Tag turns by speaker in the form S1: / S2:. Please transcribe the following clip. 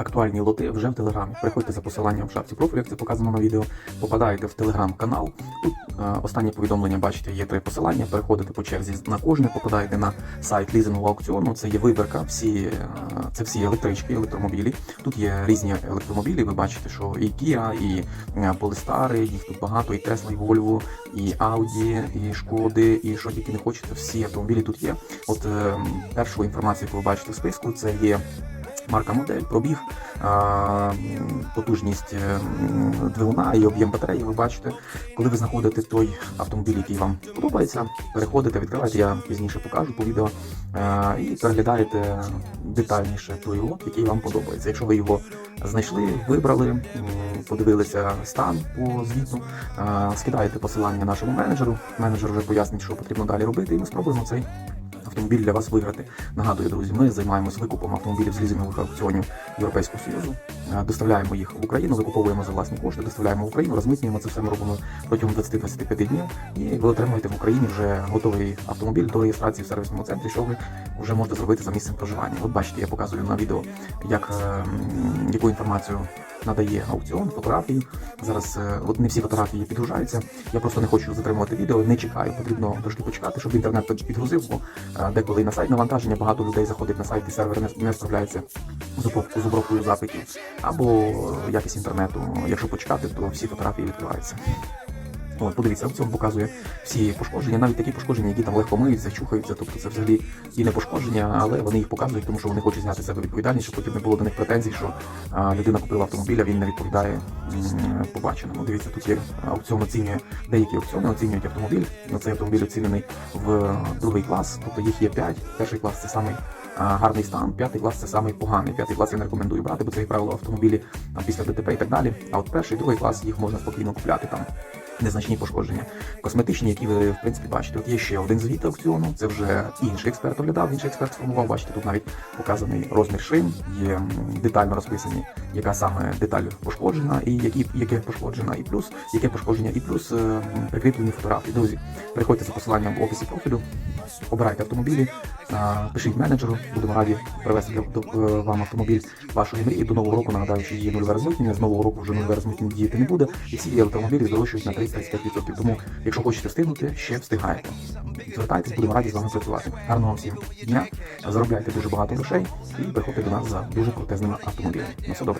S1: Актуальні лоти вже в телеграмі. Переходьте за посиланням в шапці профілю, як це показано на відео. Попадаєте в телеграм-канал. Тут е, останнє повідомлення, бачите, є три посилання. Переходите по черзі на кожне, попадаєте на сайт лізингового аукціону. Це є вибірка, всі, е, це всі електрички, електромобілі. Тут є різні електромобілі. Ви бачите, що і Kia, і е, Polestar, їх тут багато, і Tesla, і Volvo, і Audi, і Шкоди, і що тільки не хочете. Всі автомобілі тут є. От е, першу інформацію, яку ви бачите в списку, це є марка модель, пробіг, потужність е, двигуна і об'єм батареї. Ви бачите, коли ви знаходите той автомобіль, який вам подобається, переходите, відкриваєте, я пізніше покажу по відео, е, і переглядаєте детальніше той лот, який вам подобається. Якщо ви його знайшли, вибрали, подивилися стан по звіту, е, скидаєте посилання нашому менеджеру. Менеджер вже пояснить, що потрібно далі робити, і ми спробуємо цей автомобіль для вас виграти. Нагадую, друзі, ми займаємось викупом автомобілів з лізингових аукціонів Європейського Союзу. Е, Доставляємо їх в Україну, викуповуємо за власні кошти, доставляємо в Україну, розмитнюємо це все ми робимо протягом 20-25 днів. І ви отримуєте в Україні вже готовий автомобіль до реєстрації в сервісному центрі, що ви вже можете зробити за місцем проживання. От бачите, я показую на відео, як е, яку інформацію надає аукціон, фотографії. Зараз е, от не всі фотографії підгружаються. Я просто не хочу затримувати відео, не чекаю. Потрібно трошки почекати, щоб інтернет підгрузив, бо е, деколи на сайт навантаження багато людей заходить на сайт і сервер не, не справляється з обробкою, запитів, або е, якість інтернету. Якщо почекати, то всі фотографії відкриваються. Подивіться, аукціон показує всі пошкодження, навіть такі пошкодження, які там легко миються, чухаються. Тобто це взагалі і не пошкодження, але вони їх показують, тому що вони хочуть зняти себе відповідальність, щоб потім не було до них претензій, що людина купила автомобіль, а він не відповідає побаченому. Дивіться, тут є аукціон оцінює деякі аукціони, оцінюють автомобіль. Цей автомобіль оцінений в другий клас, тобто їх є 5. Перший клас це самий гарний стан, п'ятий клас це самий поганий. П'ятий клас я не рекомендую брати, бо це, як правило, автомобілі а, після ДТП і так далі. А от перший, другий клас їх можна спокійно купляти там незначні пошкодження. Косметичні, які ви в принципі бачите. Тут є ще один звіт аукціону. Це вже інший експерт оглядав, інший експерт сформував. Бачите, тут навіть показаний розмір шин, є детально розписані, яка саме деталь пошкоджена, і які яке пошкоджена, і плюс яке пошкодження, і плюс е, прикріплені фотографії. Друзі, переходьте за посиланням в описі профілю, обирайте автомобілі, пишіть менеджеру, будемо раді привезти е, вам автомобіль вашої мрії. До нового року нагадаю, що є нульове розмитнення. З нового року вже нульове розмитнення діяти не буде, і всі електромобілі здорожчують на 30-35%. Тому, якщо хочете встигнути, ще встигаєте. Звертайтесь, будемо раді з вами працювати. Гарного всім дня, заробляйте дуже багато грошей і приходьте до нас за дуже крутезними автомобілями. На все добре.